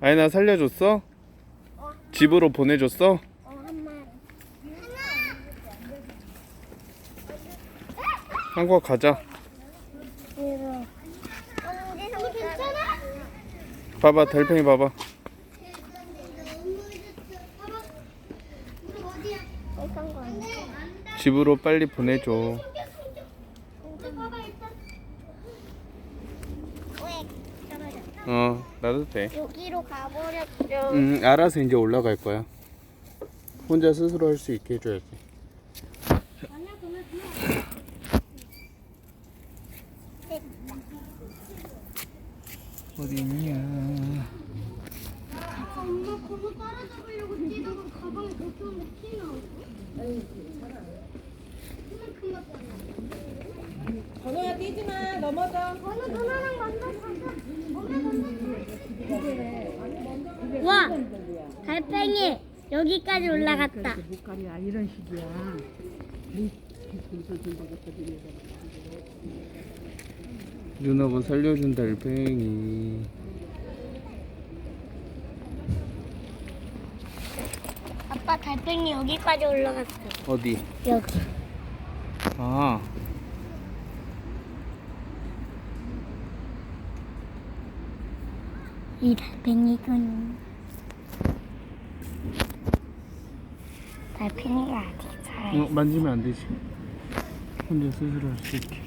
아이나 살려줬어? 집으로 보내줬어? 한국 가자. 봐봐, 달팽이 봐봐. 집으로 빨리 보내줘. 어, 나도 돼. 여기로 가버렸죠. 응, 알아서 이제 올라갈 거야. 혼자 스스로 할 수 있게 해줘야지. 어디 있냐? 엄마 그거 따라잡으려고 뛰다가 가방에 넣었는데 피 나오고. 건호야 뛰지 마 넘어져. 어느 누나랑 만나 가자. 와, 달팽이 여기까지 올라갔다. 목걸이야 이런 식이야. 누나가 살려준 달팽이. 아빠 달팽이 여기까지 올라갔어. 어디? 여기. 아, 이 달팽이군. 달팽이가 아직 잘. 어, 만지면 안 되지. 혼자 스스로 할 수 있게.